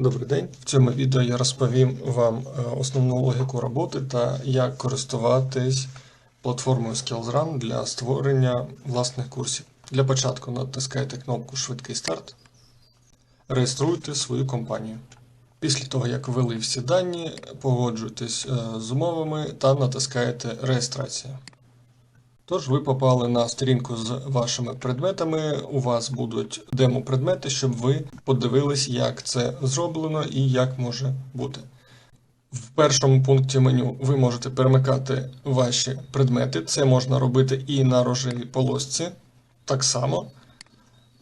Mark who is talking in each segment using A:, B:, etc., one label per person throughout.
A: Добрий день. В цьому відео я розповім вам е, основну логіку роботи та як користуватись платформою SkillsRun для створення власних курсів. Для початку натискайте кнопку Швидкий старт. Реєструйте свою компанію. Після того, як ввели всі дані, погоджуйтесь е, з умовами та натискаєте Реєстрація. Тож ви попали на сторінку з вашими предметами. У вас будуть демо-предмети, щоб ви подивились, як це зроблено і як може бути. В першому пункті меню ви можете перемикати ваші предмети. Це можна робити і на рожевій полосці. Так само.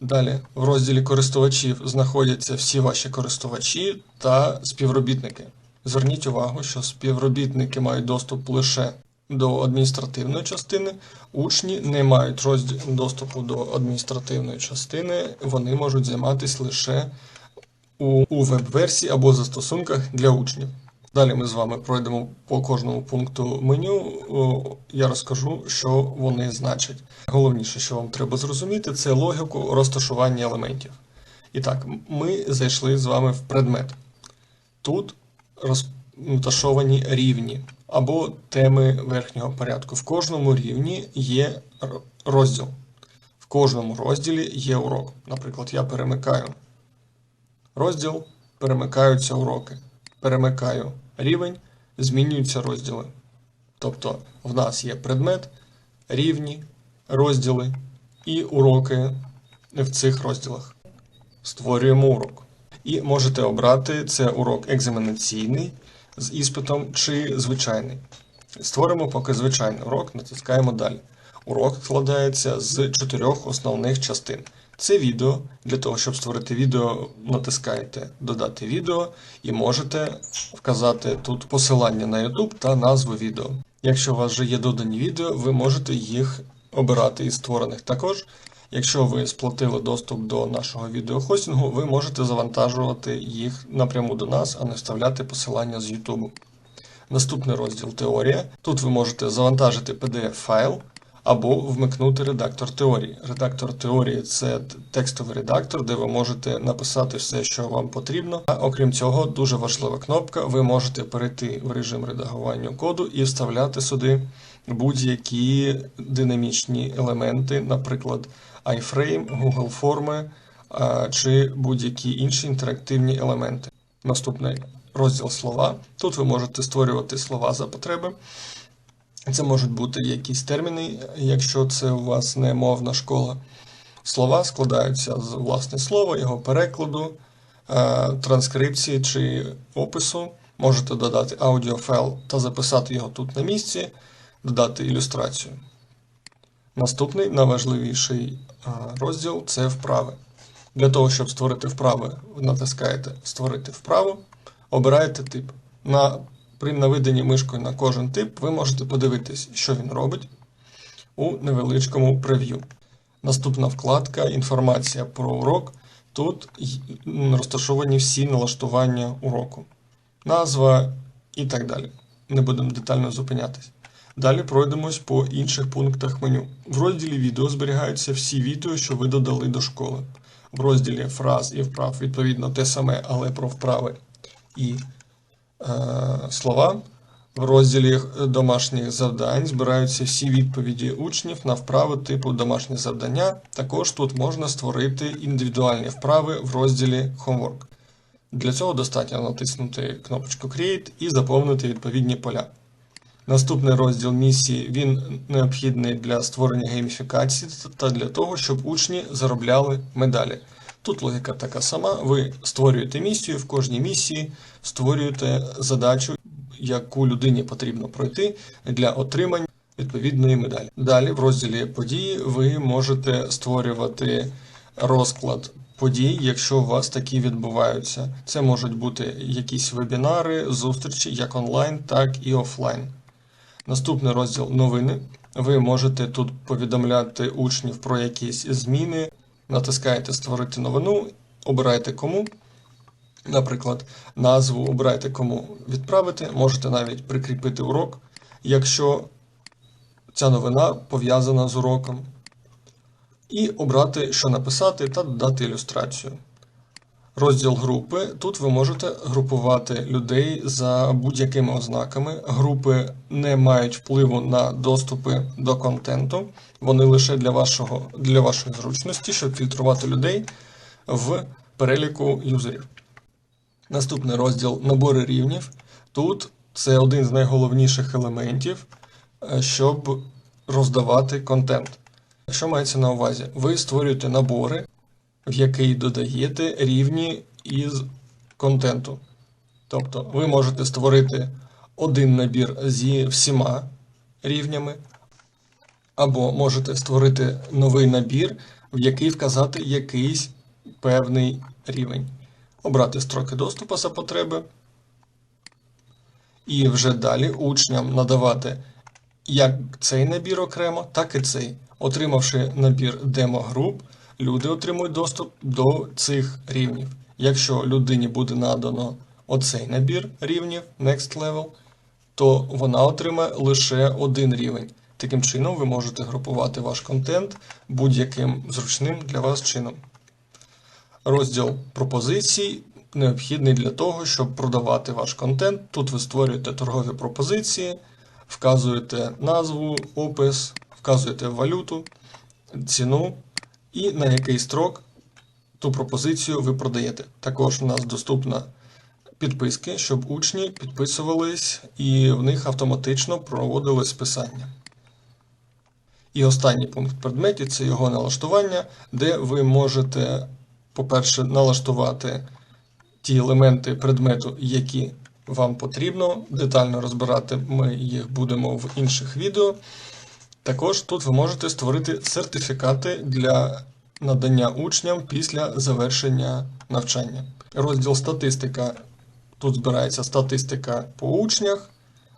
A: Далі в розділі користувачів знаходяться всі ваші користувачі та співробітники. Зверніть увагу, що співробітники мають доступ лише до адміністративної частини, учні не мають розділ доступу до адміністративної частини, вони можуть займатися лише у веб-версії або застосунках для учнів. Далі ми з вами пройдемо по кожному пункту меню. Я розкажу, що вони значать. Головніше, що вам треба зрозуміти, це логіку розташування елементів. І так, ми зайшли з вами в предмет. Тут розташовані рівні або теми верхнього порядку. В кожному рівні є розділ. В кожному розділі є урок. Наприклад, я перемикаю розділ, перемикаються уроки. Перемикаю рівень, змінюються розділи. Тобто в нас є предмет, рівні, розділи і уроки в цих розділах. Створюємо урок. І можете обрати це урок екзаменаційний з іспитом чи звичайний. Створимо поки звичайний урок, натискаємо далі. Урок складається з чотирьох основних частин. Це відео. Для того, щоб створити відео, натискаєте Додати відео і можете вказати тут посилання на YouTube та назву відео. Якщо у вас вже є додані відео, ви можете їх обирати із створених також. Якщо ви сплатили доступ до нашого відеохостінгу, ви можете завантажувати їх напряму до нас, а не вставляти посилання з YouTube. Наступний розділ Теорія. Тут ви можете завантажити PDF-файл або вмикнути редактор теорії. Редактор теорії це текстовий редактор, де ви можете написати все, що вам потрібно. А окрім цього, дуже важлива кнопка. Ви можете перейти в режим редагування коду і вставляти сюди будь-які динамічні елементи, наприклад, iFrame, Google форми чи будь-які інші інтерактивні елементи. Наступний розділ слова. Тут ви можете створювати слова за потреби. Це можуть бути якісь терміни, якщо це у вас не мовна школа. Слова складаються з власне слова, його перекладу, транскрипції чи опису. Можете додати аудіофайл та записати його тут на місці, додати ілюстрацію. Наступний найважливіший розділ це вправи. Для того, щоб створити вправи, натискаєте Створити вправу, обираєте тип. На, при наведенні мишкою на кожен тип ви можете подивитись, що він робить у невеличкому прев'ю. Наступна вкладка Інформація про урок. Тут розташовані всі налаштування уроку, назва і так далі. Не будемо детально зупинятись. Далі пройдемось по інших пунктах меню. В розділі відео зберігаються всі відео, що ви додали до школи. В розділі фраз і вправ відповідно те саме, але про вправи і е, слова. В розділі домашніх завдань збираються всі відповіді учнів на вправи типу домашнє завдання. Також тут можна створити індивідуальні вправи в розділі Homework. Для цього достатньо натиснути кнопочку Create і заповнити відповідні поля. Наступний розділ місії він необхідний для створення гейміфікації та для того, щоб учні заробляли медалі. Тут логіка така сама: ви створюєте місію, в кожній місії створюєте задачу, яку людині потрібно пройти для отримання відповідної медалі. Далі, в розділі події, ви можете створювати розклад подій, якщо у вас такі відбуваються. Це можуть бути якісь вебінари, зустрічі як онлайн, так і офлайн. Наступний розділ новини. Ви можете тут повідомляти учнів про якісь зміни. Натискаєте Створити новину, обираєте кому. Наприклад, назву обираєте кому відправити. Можете навіть прикріпити урок, якщо ця новина пов'язана з уроком. І обрати, що написати, та додати ілюстрацію. Розділ групи. Тут ви можете групувати людей за будь-якими ознаками. Групи не мають впливу на доступи до контенту. Вони лише для, вашого, для вашої зручності, щоб фільтрувати людей в переліку юзерів. Наступний розділ набори рівнів. Тут це один з найголовніших елементів, е, щоб роздавати контент. Що мається на увазі? Ви створюєте набори, в який додаєте рівні із контенту. Тобто ви можете створити один набір зі всіма рівнями, або можете створити новий набір, в який вказати якийсь певний рівень. Обрати строки доступу за потреби. І вже далі учням надавати як цей набір окремо, так і цей. Отримавши набір демо-груп, люди отримують доступ до цих рівнів. Якщо людині буде надано оцей набір рівнів, Next Level, то вона отримає лише один рівень. Таким чином, ви можете групувати ваш контент будь-яким зручним для вас чином. Розділ пропозицій необхідний для того, щоб продавати ваш контент. Тут ви створюєте торгові пропозиції, вказуєте назву, опис, вказуєте валюту, ціну і на який строк ту пропозицію ви продаєте. Також у нас доступна підписки, щоб учні підписувались і в них автоматично проводилось списання. І останній пункт в предметі це його налаштування, де ви можете, по-перше, налаштувати ті елементи предмету, які вам потрібно. Детально розбирати ми їх будемо в інших відео. Також тут ви можете створити сертифікати для надання учням після завершення навчання. Розділ статистика. Тут збирається статистика по учнях,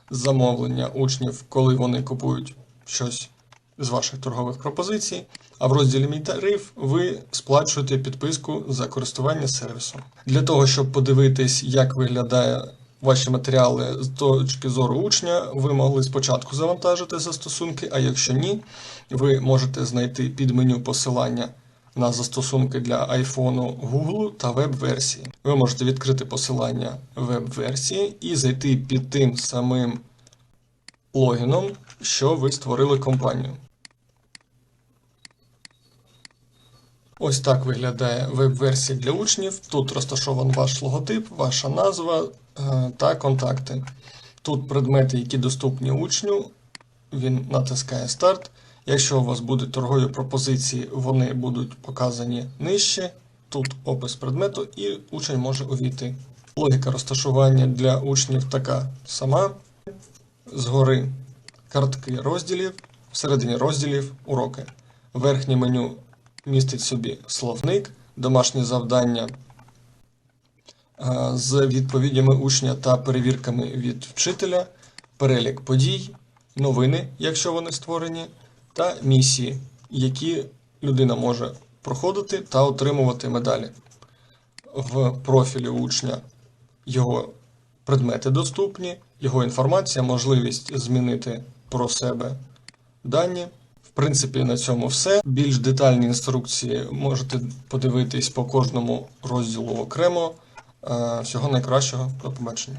A: замовлення учнів, коли вони купують щось з ваших торгових пропозицій. А в розділі Мій тариф ви сплачуєте підписку за користування сервісом. Для того, щоб подивитись, як виглядає ваші матеріали з точки зору учня, ви могли спочатку завантажити застосунки, а якщо ні, ви можете знайти під меню посилання на застосунки для iPhone, Google та веб-версії. Ви можете відкрити посилання веб-версії і зайти під тим самим логіном, що ви створили компанію. Ось так виглядає веб-версія для учнів. Тут розташований ваш логотип, ваша назва е, та контакти. Тут предмети, які доступні учню. Він натискає старт. Якщо у вас будуть торгові пропозиції, вони будуть показані нижче. Тут опис предмету, і учень може увійти. Логіка розташування для учнів така сама. Згори картки розділів, всередині розділів уроки. Верхнє меню містить собі словник, домашні завдання е, з відповідями учня та перевірками від вчителя, перелік подій, новини, якщо вони створені, та місії, які людина може проходити та отримувати медалі. В профілі учня його предмети доступні, його інформація, можливість змінити про себе дані. В принципі, на цьому все. Більш детальні інструкції можете подивитись по кожному розділу окремо. Е, Всього найкращого, до побачення.